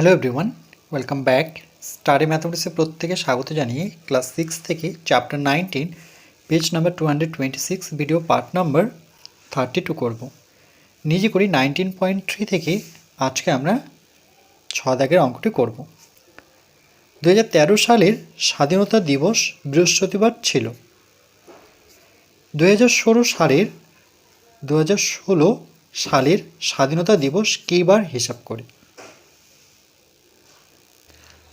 Hello everyone welcome back study ম্যাথমেটিক্সে প্রত্যেকে স্বাগত জানিয়ে ক্লাস সিক্স থেকে chapter nineteen page number two hundred twenty six video part number thirty two করব। নিজে করি নাইনটিন পয়েন্ট থ্রি থেকে আজকে আমরা ছ দাগের অঙ্কটি করব। দু হাজার তেরো সালের স্বাধীনতা দিবস বৃহস্পতিবার ছিল। দু হাজার ষোলো সালের দু হাজার ষোলো সালের স্বাধীনতা দিবস কী বার হিসাব করি?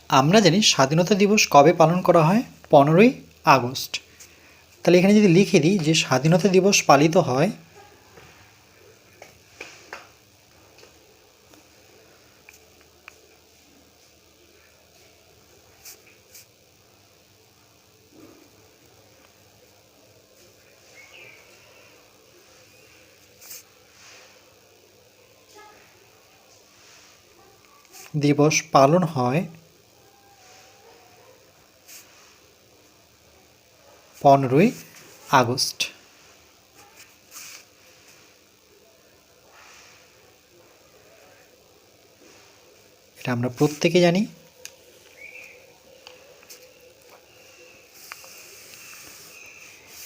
আমরা জানি স্বাধীনতা দিবস কবে পালন করা হয়? পনেরোই আগস্ট। তাহলে এখানে যদি লিখে দিই যে স্বাধীনতা দিবস পালিত হয়, দিবস পালন হয় পনেরোই আগস্ট। এটা আমরা প্রত্যেকে জানি।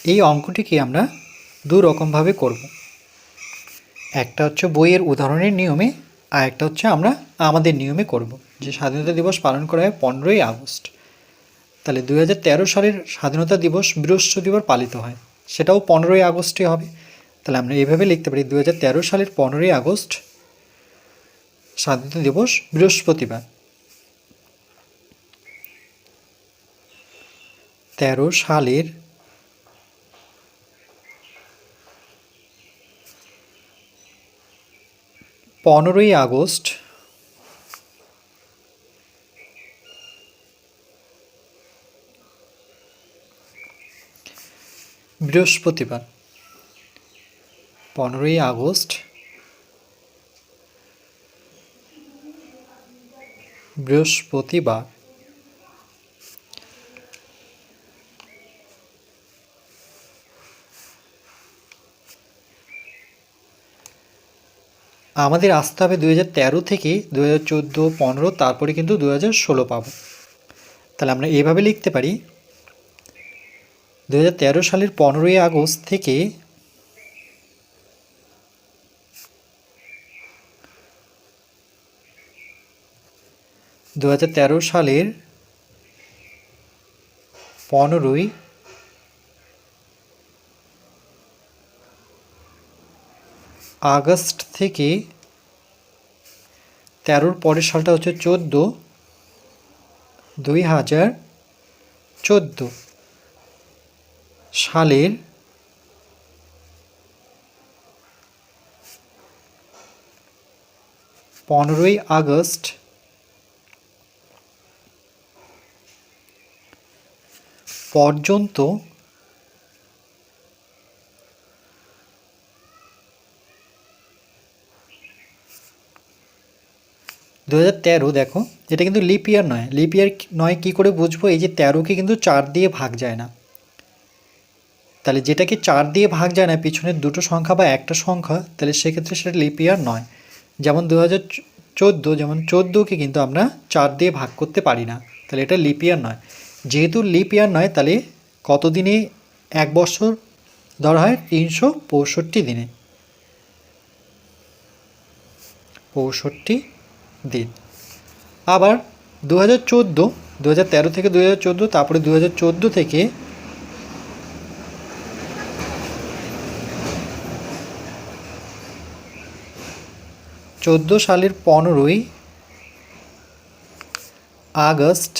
এই অঙ্কটিকে আমরা দু রকমভাবে করব। একটা হচ্ছে বইয়ের উদাহরণের নিয়মে, আর একটা হচ্ছে আমরা আমাদের নিয়মে করব, যে স্বাধীনতা দিবস পালন করা হয় পনেরোই আগস্ট। তাহলে দুই হাজার তেরো সালের স্বাধীনতা দিবস বৃহস্পতিবার পালিত হয়। সেটাও পনেরোই আগস্টে হবে। তাহলে আমরা এভাবে লিখতে পারি দু হাজার তেরো সালের পনেরোই আগস্ট স্বাধীনতা দিবস বৃহস্পতিবার। তেরো সালের পনেরোই আগস্ট বৃহস্পতিবার, পনেরোই আগস্ট, বৃহস্পতিবার। আমাদের আসতে হবে দু তেরো থেকে দু হাজার চোদ্দ পনেরো, তারপরে কিন্তু দু হাজার ষোলো পাবো। তাহলে আমরা এভাবে লিখতে পারি দু হাজার তেরো সালের পনেরোই আগস্ট থেকে দু হাজার তেরো সালের পনেরোই আগস্ট থেকে তেরোর পরের সালটা হচ্ছে চোদ্দ দুই হাজার চোদ্দ। সালের পনেরোই আগস্ট পর্যন্ত দু হাজার তেরো, দেখো, এটা কিন্তু লিপ ইয়ার নয়। লিপ ইয়ার নয় কী করে বুঝব? এই যে তেরোকে কিন্তু চার দিয়ে ভাগ যায় না। তাহলে যেটাকে চার দিয়ে ভাগ যায় না, পিছনের দুটো সংখ্যা বা একটা সংখ্যা, তাহলে সেক্ষেত্রে সেটা লিপ ইয়ার নয়। যেমন দু হাজার চোদ্দ, যেমন চোদ্দোকে কিন্তু আমরা চার দিয়ে ভাগ করতে পারি না, তাহলে এটা লিপ ইয়ার নয়। যেহেতু লিপ ইয়ার নয়, তাহলে কত দিনে এক বছর, ধরা হয় তিনশো পঁয়ষট্টি দিনে। পঁয়ষট্টি দিন। আবার দু হাজার চোদ্দ দু হাজার তেরো থেকে দু হাজার চোদ্দ, তারপরে দু হাজার চোদ্দ থেকে চোদ্দ সালের পনেরোই আগস্ট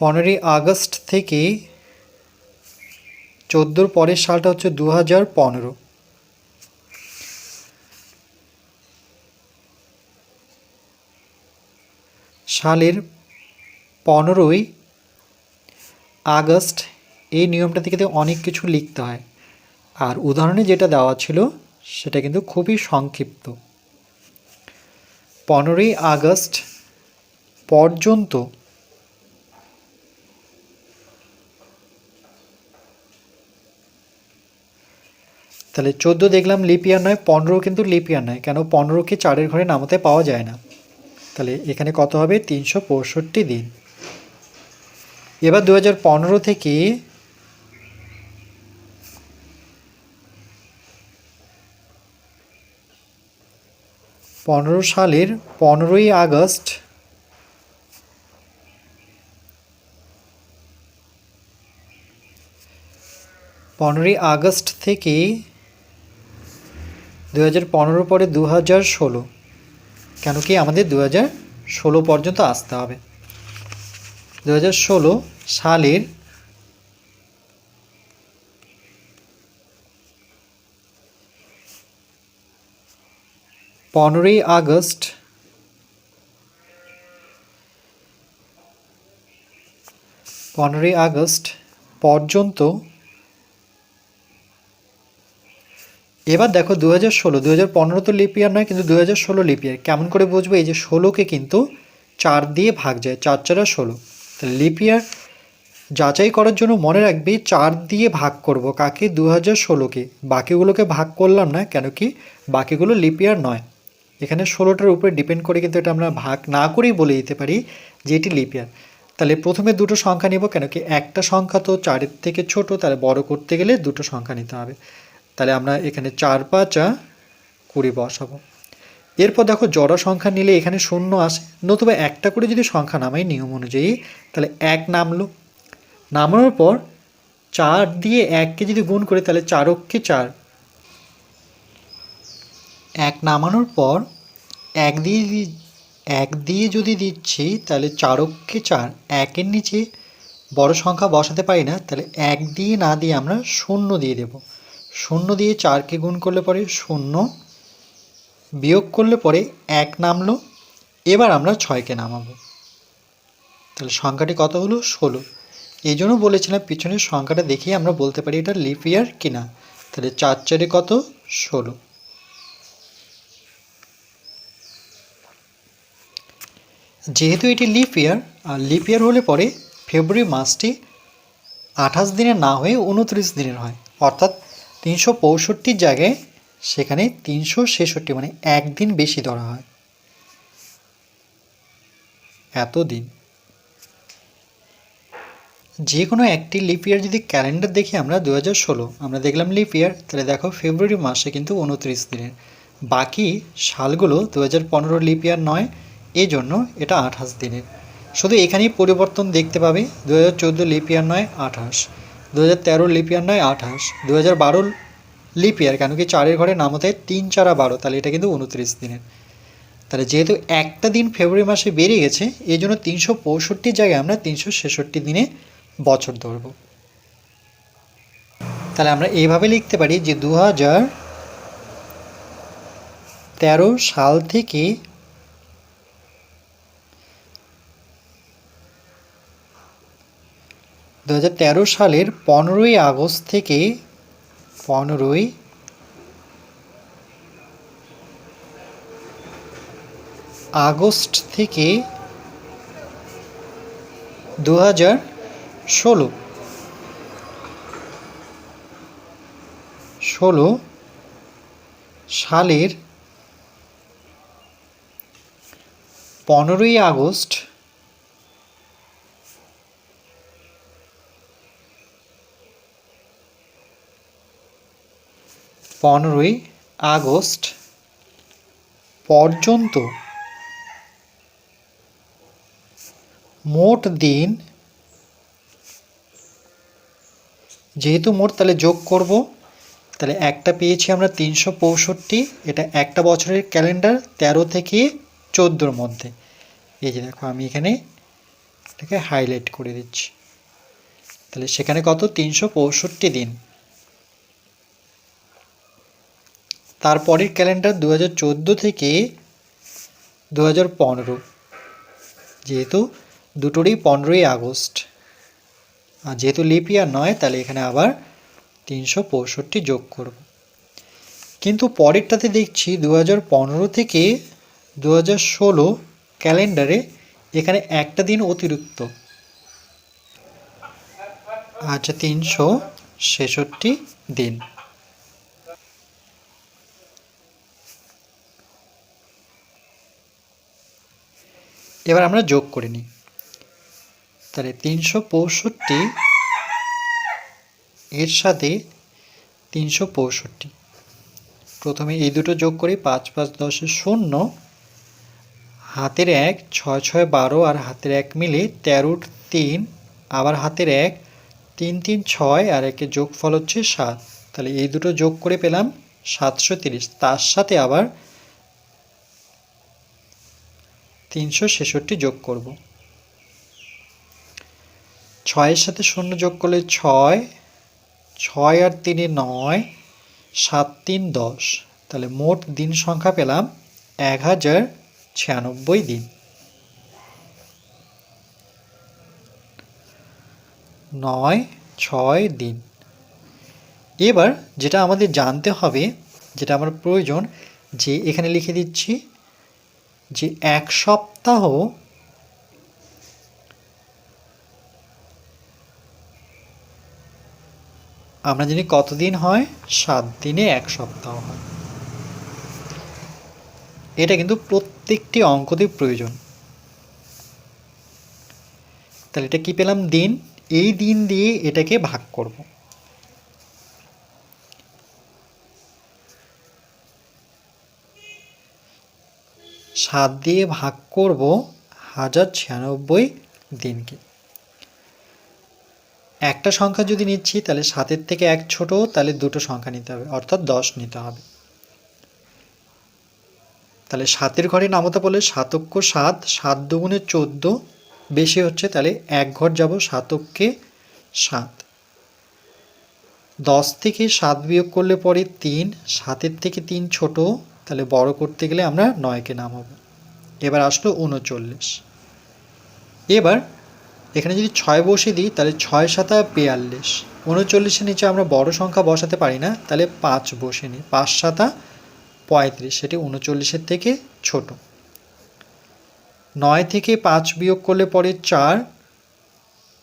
পনেরোই আগস্ট থেকে চোদ্দোর পরের সালটা হচ্ছে দু হাজার পনেরো। সালের পনেরোই আগস্ট এই নিয়মটা থেকে অনেক কিছু লিখতে হয়। আর উদাহরণে যেটা দেওয়া ছিল, সেটা কিন্তু খুবই সংক্ষিপ্ত। পনেরোই আগস্ট পর্যন্ত তাহলে চোদ্দ দেখলাম লিপিয়ার নয়, পনেরো কিন্তু লিপিয়ার নয়, কেন পনেরোকে চারের ঘরে নামাতে পাওয়া যায় না? তাহলে এখানে কত হবে? তিনশো পঁয়ষট্টি দিন। এবার দু হাজার পনেরো থেকে পনেরো সালের পনেরোই আগস্ট পনেরোই আগস্ট থেকে দু হাজার পনেরো পরে দু হাজার ষোলো। কেন কি আমাদের দু হাজার ষোলো পর্যন্ত আসতে হবে। দু হাজার ষোলো সালের পনেরোই আগস্ট। পনেরোই আগস্ট পর্যন্ত এবার দেখো দু হাজার ষোলো দু হাজার পনেরো তো লিপিয়ার নয়, কিন্তু দু হাজার ষোলো লিপিয়ার কেমন করে বুঝব? এই যে ষোলোকে কিন্তু চার দিয়ে ভাগ যায়, চার চারা ষোলো। তাহলে লিপিয়ার যাচাই করার জন্য মনে রাখবে, চার দিয়ে ভাগ করব কাকে? দু হাজার ষোলোকে। বাকিগুলোকে ভাগ করলাম না, কেন কি? বাকিগুলো লিপিয়ার নয়। এখানে ষোলোটার উপরে ডিপেন্ড করে কিন্তু এটা আমরা ভাগ না করেই বলে দিতে পারি যে এটি লিপিয়ার তাহলে প্রথমে দুটো সংখ্যা নিব কেন কি একটা সংখ্যা তো চারের থেকে ছোট, তাহলে বড় করতে গেলে দুটো সংখ্যা নিতে হবে। তাহলে আমরা এখানে চার, পাঁচা কুড়ি বসাবো। এরপর দেখো জড়া সংখ্যা নিলে এখানে শূন্য আসে, নতুবা একটা করে যদি সংখ্যা নামাই নিয়ম অনুযায়ী, তাহলে এক নামলো। নামানোর পর চার দিয়ে এককে যদি গুণ করে, তাহলে চারককে চার এক নামানোর পর এক দিয়ে এক দিয়ে যদি দিচ্ছি, তাহলে চারককে চার, একের নিচে বড় সংখ্যা বসাতে পারি না, তাহলে এক দিয়ে না দিয়ে আমরা শূন্য দিয়ে দেব। শূন্য দিয়ে চারকে গুণ করলে পরে শূন্য, বিয়োগ করলে পরে এক নামলো, এবার আমরা ছয়কে নামাবো। তাহলে সংখ্যাটি কত হলো? ষোলো। এই জন্য বলেছিলাম পিছনের সংখ্যাটা দেখেই আমরা বলতে পারি এটা লিপ ইয়ার কিনা। তাহলে চার চারে কত? ষোলো। যেহেতু এটি লিপ ইয়ার আর লিপ ইয়ার হলে পরে ফেব্রুয়ারি মাসটি আঠাশ দিনের না হয়ে উনত্রিশ দিনের হয়। অর্থাৎ তিনশো পঁয়ষট্টির জায়গায় সেখানে তিনশো ছেষট্টি মানে একদিন বেশি ধরা হয়। এত দিন যে কোনো একটি লিপ ইয়ার যদি ক্যালেন্ডার দেখি আমরা দু হাজার ষোলো, আমরা দেখলাম লিপ ইয়ার তাহলে দেখো ফেব্রুয়ারি মাসে কিন্তু উনত্রিশ দিনের। বাকি সালগুলো দু হাজার পনেরো লিপ ইয়ার নয় এই জন্য এটা আঠাশ দিনের। শুধু এখানেই পরিবর্তন দেখতে পাবে দু হাজার চোদ্দ লিপ ইয়ার নয় আঠাশ দু হাজার তেরো লিপ ইয়ার নয় আঠাশ দু হাজার বারো লিপ ইয়ার কেন কি চারের ঘরে নামতে তিন চারা বারো, তাহলে এটা কিন্তু উনত্রিশ দিনের। তাহলে যেহেতু একটা দিন ফেব্রুয়ারি মাসে বেরিয়ে গেছে এই জন্য তিনশো পঁয়ষট্টির জায়গায় আমরা তিনশো ছেষট্টি দিনে বছর ধরব। তাহলে আমরা এইভাবে লিখতে পারি যে দু হাজার তেরো সাল থেকে দু হাজার তেরো সালের পনেরোই আগস্ট থেকে পনেরোই আগস্ট থেকে দু হাজার ষোলো। ষোলো সালের পনেরোই আগস্ট পনেরোই আগস্ট পর্যন্ত মোট দিন, যেহেতু মোট তাহলে যোগ করব, তাহলে একটা পেয়েছি আমরা তিনশো পঁয়ষট্টি, এটা একটা বছরের ক্যালেন্ডার, তেরো থেকে চোদ্দোর মধ্যে। এই যে দেখো, আমি এখানে এটাকে হাইলাইট করে দিচ্ছি। তাহলে সেখানে কত? তিনশো পঁয়ষট্টি দিন। তারপরের ক্যালেন্ডার দু চোদ্দ থেকে দু হাজার পনেরো। যেহেতু দুটোরই পনেরোই আগস্ট। আর যেহেতু লিপ ইয়ার নয়, তাহলে এখানে আবার তিনশো পঁয়ষট্টি যোগ করব। কিন্তু পরেরটাতে দেখছি দু পনেরো থেকে দু ষোলো ক্যালেন্ডারে এখানে একটা দিন অতিরিক্ত। আচ্ছা তিনশো ছেষট্টি দিন। এবার আমরা যোগ করে নিই। তাহলে তিনশো পঁয়ষট্টি এর সাথে তিনশো পঁয়ষট্টি। প্রথমে এই দুটো যোগ করি পাঁচ পাঁচ দশে শূন্য, হাতের এক ছয় ছয় বারো আর হাতের এক মিলে তেরোর তিন, আবার হাতের এক তিন তিন ছয় আর একে যোগফল হচ্ছে সাত। তাহলে এই দুটো যোগ করে পেলাম সাতশো তিরিশ। তার সাথে আবার তিনশো ছেষট্টি যোগ করব। ছয়ের সাথে শূন্য যোগ করলে ছয় ছয় আর তিনে নয়, সাত তিন দশ। তাহলে মোট দিন সংখ্যা পেলাম এক হাজার ছিয়ানব্বই দিন। নয়, ছয় দিন। এবার যেটা আমাদের জানতে হবে, যেটা আমার প্রয়োজন, যে এখানে লিখে দিচ্ছি যে এক সপ্তাহ আমরা জানি কতদিন হয়? সাত দিনে এক সপ্তাহ হয়। এটা কিন্তু প্রত্যেকটি অঙ্কতেই প্রয়োজন। তাহলে এটা কি পেলাম? দিন। এই দিন দিয়ে এটাকে ভাগ করব। সাত দিয়ে ভাগ করব হাজার ছিয়ানব্বই দিনকে। একটা সংখ্যা যদি নিচ্ছি, তাহলে সাতের থেকে এক ছোট, তাহলে দুটো সংখ্যা নিতে হবে, অর্থাৎ দশ নিতে হবে। তাহলে সাতের ঘরে নামতে বলে সাতক্য সাত সাত দুগুণে চোদ্দ, বেশি হচ্ছে, তাহলে এক ঘর যাব সাতককে সাত। দশ থেকে সাত বিয়োগ করলে পরে তিন, সাতের থেকে তিন ছোট তাহলে বড় করতে গেলে আমরা নয়কে নামাবো এবার আসলো উনচল্লিশ। এবার এখানে যদি ছয় বসিয়ে দিই, তাহলে ছয় সাতা বিয়াল্লিশ। উনচল্লিশের নিচে আমরা বড় সংখ্যা বসাতে পারি না, তাহলে পাঁচ বসে নিই। পাঁচ সাতা পঁয়ত্রিশ, সেটি উনচল্লিশের থেকে ছোট। নয় থেকে পাঁচ বিয়োগ করলে পরে চার,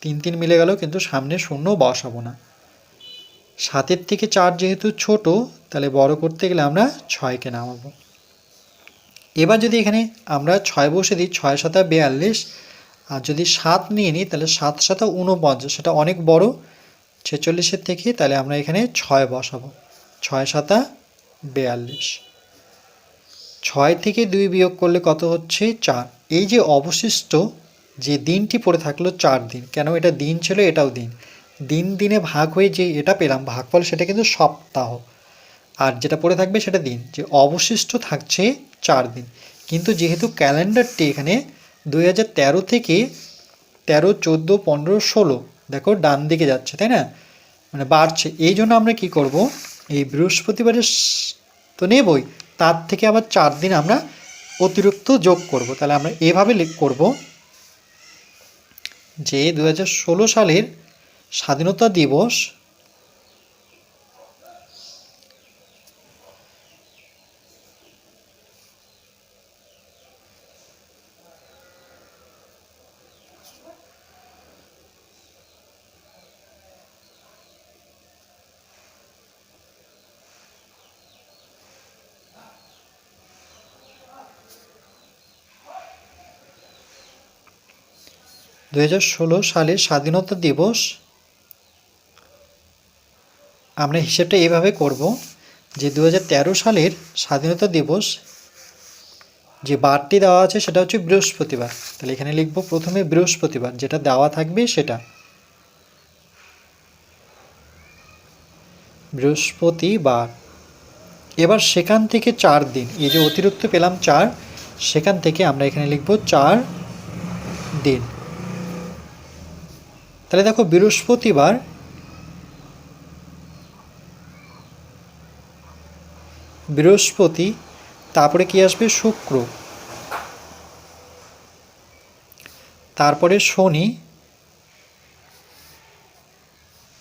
তিন তিন মিলে গেল, কিন্তু সামনে শূন্য বসাবো না। সাতের থেকে চার যেহেতু ছোট, তাহলে বড় করতে গেলে আমরা ছয়কে নামাবো। এবার যদি এখানে আমরা ছয় বসে দিই, ছয় সাতা বিয়াল্লিশ, আর যদি সাত নিয়ে নিই, তাহলে সাত সাতা উনপঞ্চাশ সেটা অনেক বড়। ছেচল্লিশের থেকে তাহলে আমরা এখানে ছয় বসাবো, ছয় সাতা বিয়াল্লিশ। ছয় থেকে দুই বিয়োগ করলে কত হচ্ছে? চার। এই যে অবশিষ্ট যে দিনটি পড়ে থাকল চার দিন, কেন এটা দিন ছিল? এটাও দিন। দিন দিনে ভাগ হয়ে যে এটা পেলাম, ভাগফল সেটা কিন্তু সপ্তাহ। আর যেটা পড়ে থাকবে সেটা দিন। যে অবশিষ্ট থাকছে চার দিন। কিন্তু যেহেতু ক্যালেন্ডারটি এখানে দুই হাজার তেরো থেকে তেরো, চোদ্দ, পনেরো, ষোলো, দেখো ডান দিকে যাচ্ছে, তাই না? মানে বাড়ছে। এই জন্য আমরা কি করব? এই বৃহস্পতিবারের তো নেবই। তার থেকে আবার চার দিন আমরা অতিরিক্ত যোগ করব। তাহলে আমরা এভাবে লিখ করব যে দু সালের স্বাধীনতা দিবস দু সালের স্বাধীনতা দিবস আমরা হিসেবটা এভাবে করব যে দু হাজার তেরো সালের স্বাধীনতা দিবস যে বারটি দেওয়া আছে সেটা হচ্ছে বৃহস্পতিবার। তাহলে এখানে লিখব প্রথমে বৃহস্পতিবার, যেটা দেওয়া থাকবে সেটা। বৃহস্পতিবার। এবার সেখান থেকে চার দিন, এই যে অতিরিক্ত পেলাম চার, সেখান থেকে আমরা এখানে লিখব চার দিন। তাহলে দেখো বৃহস্পতিবার বৃহস্পতি, তারপরে কি আসবে? শুক্র। তারপরে শনি।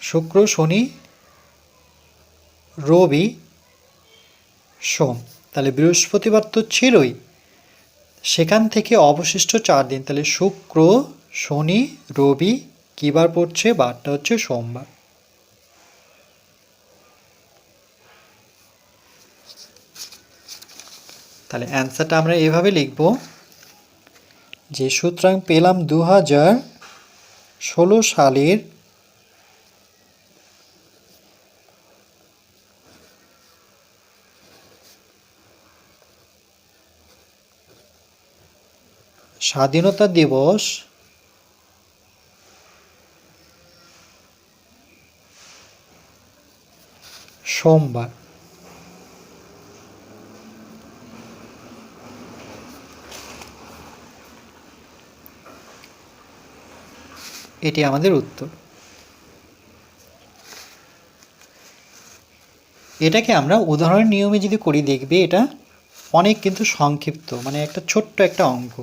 শুক্র, শনি, রবি, সোম। তাহলে বৃহস্পতিবার তো ছিলই। সেখান থেকে অবশিষ্ট চার দিন। তাহলে শুক্র, শনি, রবি কী বার পড়ছে? বারটা হচ্ছে সোমবার। তাহলে অ্যান্সারটা আমরা এভাবে লিখব যে সুতরাং পেলাম দু হাজার ষোলো সালের স্বাধীনতা দিবস সোমবার। এটি আমাদের উত্তর। এটাকে আমরা উদাহরণ নিয়মে যদি করি, দেখবে এটা অনেক কিন্তু সংক্ষিপ্ত মানে একটা ছোট্ট একটা অঙ্ক।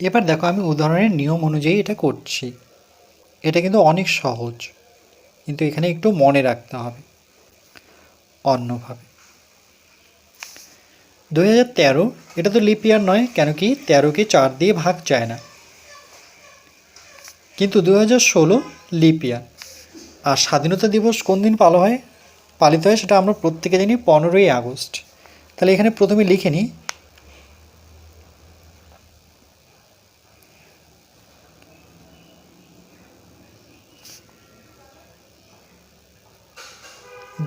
এবার দেখো আমি উদাহরণের নিয়ম অনুযায়ী এটা করছি। এটা কিন্তু অনেক সহজ, কিন্তু এখানে একটু মনে রাখতে হবে। অন্যভাবে। দু হাজার তেরো, এটা তো লিপ ইয়ার নয়, কেন কি তেরোকে চার দিয়ে ভাগ যায় না। কিন্তু দু হাজার ষোলো লিপ ইয়ার আর স্বাধীনতা দিবস কোন দিন পালন হয়? পালিত হয় সেটা আমরা প্রত্যেকে জানি পনেরোই আগস্ট। তাহলে এখানে প্রথমে লিখে নিই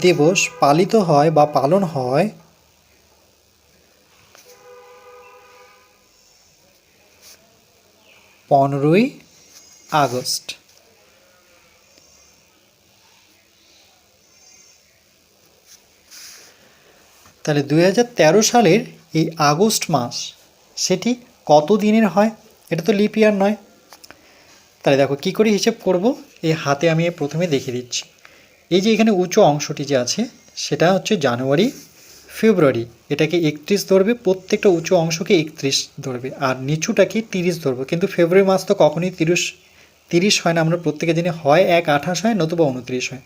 দিবস পালিত হয় বা পালন হয়। পনেরোই আগস্ট। তাহলে দুই হাজার তেরো সালের এই আগস্ট মাস, সেটি কত দিনের হয়? এটা তো লিপ ইয়ার নয়। তাহলে দেখো কী করে হিসেব করব? এই হাতে আমি প্রথমে দেখিয়ে দিচ্ছি। এই যে এখানে উঁচু অংশটি যে আছে, সেটা হচ্ছে জানুয়ারি, ফেব্রুয়ারি। এটাকে একত্রিশ ধরবে, প্রত্যেকটা উঁচু অংশকে একত্রিশ ধরবে, আর নিচুটাকে তিরিশ ধরবে। কিন্তু ফেব্রুয়ারি মাস তো কখনই তিরিশ তিরিশ হয় না, আমরা প্রত্যেকের দিনে হয় এক, আঠাশ হয়, নতুবা উনত্রিশ হয়।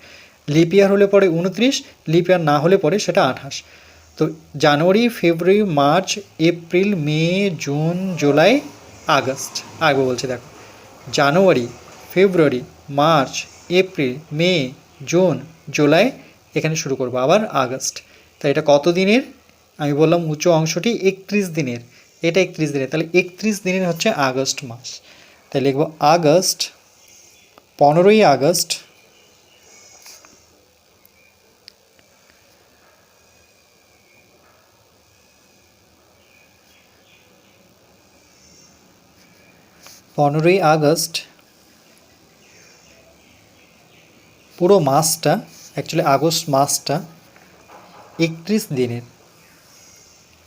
লিপ ইয়ার হলে পরে উনত্রিশ, লিপ ইয়ার না হলে পরে সেটা আঠাশ। তো January, February, March, April, May, June, July, August আগে বলছি দেখো। January, February, March, April, May June, July এখানে শুরু করব, আবার আগস্ট। তাই এটা কত দিনের? আমি বললাম উঁচু অংশটি একত্রিশ দিনের। এটা একত্রিশ দিনের, তাহলে একত্রিশ দিনের হচ্ছে আগস্ট মাস। তাই লিখব আগস্ট, পনেরোই আগস্ট পনেরোই আগস্ট পুরো মাসটা অ্যাকচুয়ালি আগস্ট মাসটা, একত্রিশ দিনের।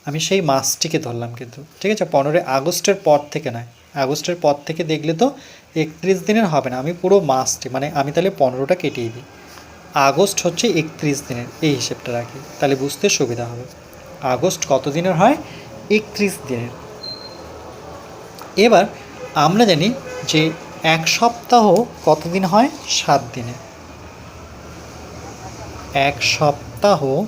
আমি সেই মাসটিকে ধরলাম কিন্তু, ঠিক আছে? পনেরোই আগস্টের পর থেকে নয়। আগস্টের পর থেকে দেখলে তো একত্রিশ দিনের হবে না। আমি পুরো মাসটি মানে আমি তাহলে পনেরোটা কেটিয়ে দিই। আগস্ট হচ্ছে একত্রিশ দিনের, এই হিসেবটা রাখি তাহলে বুঝতে সুবিধা হবে। আগস্ট কত দিনের হয়? একত্রিশ দিনের। এবার আমরা জানি যে এক সপ্তাহ কতদিন হয়? সাত দিনে। এক সপ্তাহ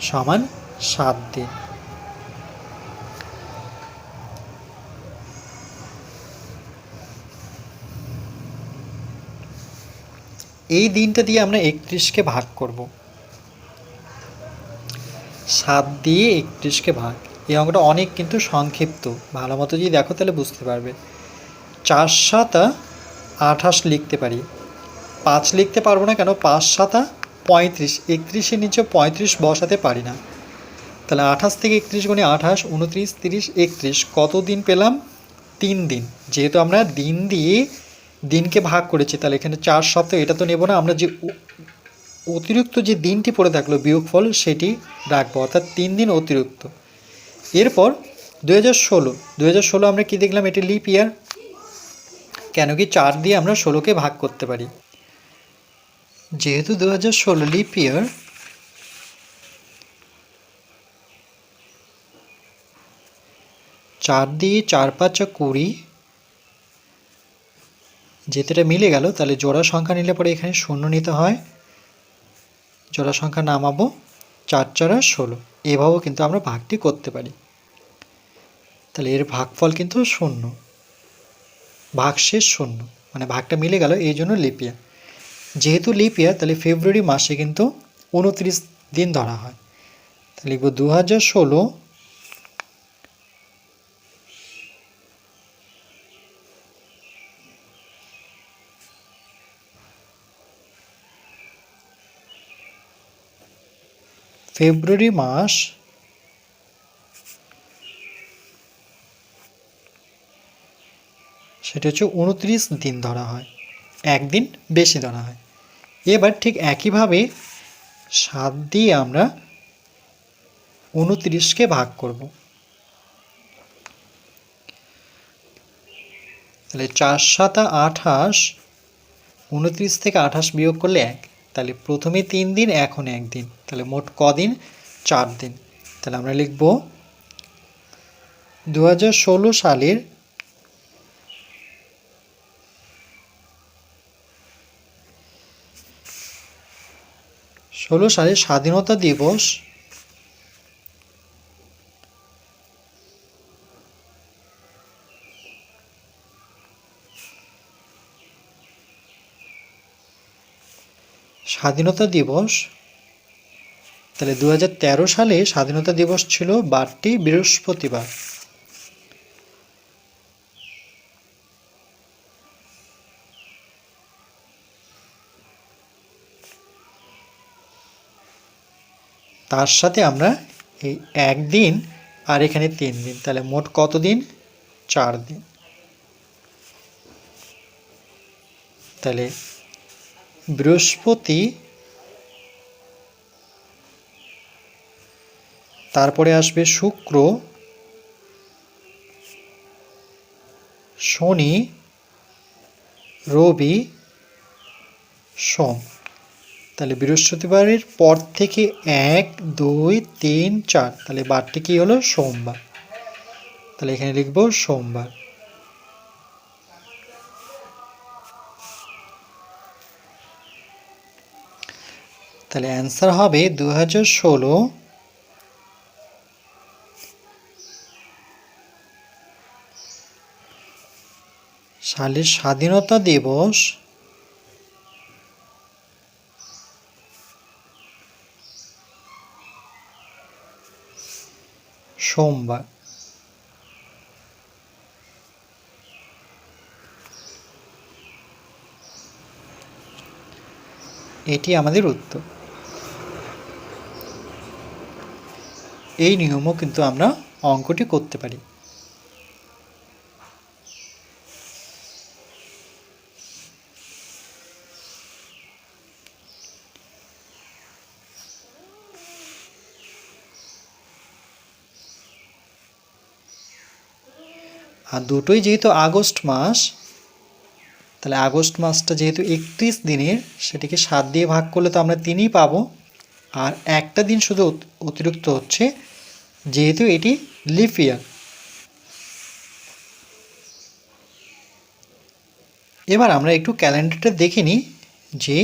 সমান সাত দিন। এই দিনটা দিয়ে আমরা একত্রিশকে ভাগ করব। সাত দিয়ে একত্রিশকে ভাগ। এই অঙ্কটা অনেক কিন্তু সংক্ষিপ্ত। ভালো মতো যদি দেখো তাহলে বুঝতে পারবে। চার সাতা আঠাশ লিখতে পারি। পাঁচ লিখতে পারব না কেন? পাঁচ সাতা পঁয়ত্রিশ। একত্রিশের নিচে পঁয়ত্রিশ বসাতে পারি না। তাহলে আঠাশ থেকে একত্রিশ গুণে আঠাশ, উনত্রিশ, তিরিশ, একত্রিশ। কত দিন পেলাম? তিন দিন। যেহেতু আমরা দিন দিয়ে দিনকে ভাগ করেছি, তাহলে এখানে চার সপ্তাহ, এটা তো নেব না। আমরা যে অতিরিক্ত যে দিনটি পড়ে থাকল, বিয়োগফল, সেটি রাখব। অর্থাৎ তিন দিন অতিরিক্ত। এরপর দু হাজার ষোলো। দু হাজার ষোলো আমরা কী দেখলাম? এটি লিপ ইয়ার। কেন কি চার দিয়ে আমরা ষোলোকে ভাগ করতে পারি। যেহেতু দু হাজার ষোলো লিপ ইয়ার চার দিয়ে চার পাঁচা কুড়ি, যেতেটা মিলে গেল, তাহলে জোড়া সংখ্যা নিলে পরে এখানে শূন্য নিতে হয়। জোড়া সংখ্যা নামাবো, চার চারা ষোলো। এভাবেও কিন্তু আমরা ভাগটি করতে পারি। তাহলে এর ভাগফল কিন্তু শূন্য। ভাগশেষ শূন্য। মানে ভাগটা মিলে গেল, এই জন্য লিপিয়া যেহেতু লিপিয়া তাহলে ফেব্রুয়ারি মাসে কিন্তু উনত্রিশ দিন ধরা হয়। তাহলে লিখব দু হাজার ষোলো ফেব্রুয়ারি মাস সেটা হচ্ছে উনত্রিশ দিন ধরা হয়। একদিন বেশি ধরা হয়। এবার ঠিক একইভাবে সাত দিয়ে আমরা উনত্রিশকে ভাগ করব। তাহলে চার সাতা আঠাশ, উনত্রিশ থেকে আঠাশ বিয়োগ করলে এক। তাহলে প্রথমে তিন দিন, এখন একদিন তাহলে মোট কদিন? চার দিন। তাহলে আমরা লিখব দু হাজার ষোলো সালের ষোলো সালে স্বাধীনতা দিবস। স্বাধীনতা দিবস। তাহলে দু হাজার তেরো সালে স্বাধীনতা দিবস ছিল বারটি বৃহস্পতিবার। তার সাথে আমরা এই একদিন আর এখানে তিন দিন। তাহলে মোট কত দিন? চার দিন। তাহলে বৃহস্পতি তারপরে আসবে শুক্র, শনি, রবি, সোম। তাহলে বৃহস্পতিবারের পর থেকে এক, দুই, তিন, চার। তাহলে বারটি কী হলো? সোমবার। তাহলে এখানে লিখব সোমবার। তাহলে অ্যান্সার হবে দু হাজার ষোলো। সালের স্বাধীনতা দিবস সোমবার। এটি আমাদের উত্তর। এই নিয়মও কিন্তু আমরা অঙ্কটি করতে পারি। আর দুটোই যেহেতু আগস্ট মাস, তাহলে আগস্ট মাসটা যেহেতু একত্রিশ দিনের, সেটিকে সাত দিয়ে ভাগ করলে তো আমরা তিনই পাবো। আর একটা দিন শুধু অতিরিক্ত হচ্ছে, যেহেতু এটি লিফ ইয়ার। এবার আমরা একটু ক্যালেন্ডারটা দেখে নিই যে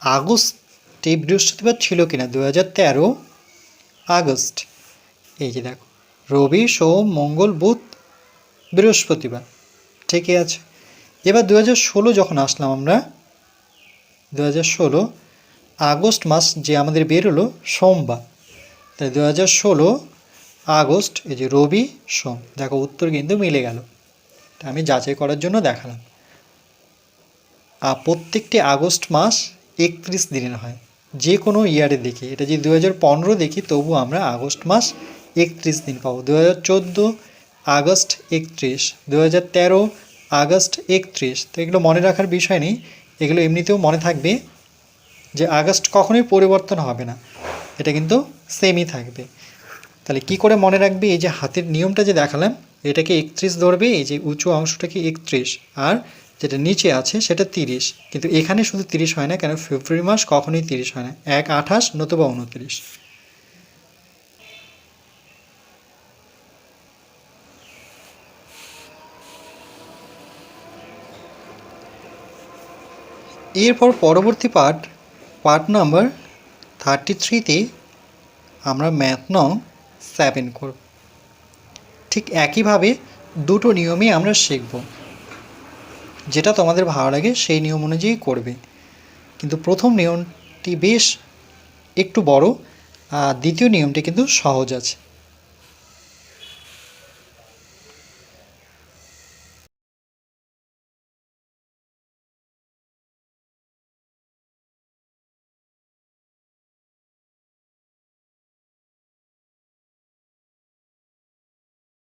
আগস্টে বৃহস্পতিবার ছিল কিনা দু হাজার তেরো আগস্ট। এই যে দেখো, রবি, সোম, মঙ্গল, বুধ বৃহস্পতিবার। ঠিকই আছে। এবার দু ষোলো যখন আসলাম আমরা দু ষোলো আগস্ট মাস যে আমাদের বেরোলো সোমবার। তাই দু ষোলো আগস্ট, এই যে রবি, সোম, দেখো উত্তর কিন্তু মিলে গেল। আমি যাচাই করার জন্য দেখালাম। আর প্রত্যেকটি আগস্ট মাস একত্রিশ দিনের হয়। যে কোনো ইয়ারে দেখি এটা যদি দু হাজার পনেরো দেখি, তবু আমরা আগস্ট মাস একত্রিশ দিন পাবো। দু হাজার চোদ্দ আগস্ট একত্রিশ দু আগস্ট একত্রিশ। তো এগুলো মনে রাখার বিষয় নেই। এগুলো এমনিতেও মনে থাকবে যে আগস্ট কখনোই পরিবর্তন হবে না। এটা কিন্তু সেমই থাকবে। তাহলে কি করে মনে রাখবে? এই যে হাতের নিয়মটা যে দেখালাম, এটাকে একত্রিশ ধরবে, এই যে উঁচু অংশটাকে একত্রিশ, আর যেটা নিচে আছে সেটা তিরিশ। কিন্তু এখানে শুধু তিরিশ হয় না, কেন ফেব্রুয়ারি মাস কখনোই তিরিশ হয় না। এক আঠাশ নতুবা উনত্রিশ। এরপর পরবর্তী পার্ট পার্ট নাম্বার থার্টি থ্রিতে আমরা ম্যাথ নং সেভেন করব ঠিক একইভাবে দুটো নিয়মই আমরা শিখব। যেটা তোমাদের ভালো লাগে সেই নিয়ম অনুযায়ী করবে। কিন্তু প্রথম নিয়মটি বেশ একটু বড়, আর দ্বিতীয় নিয়মটি কিন্তু সহজ আছে।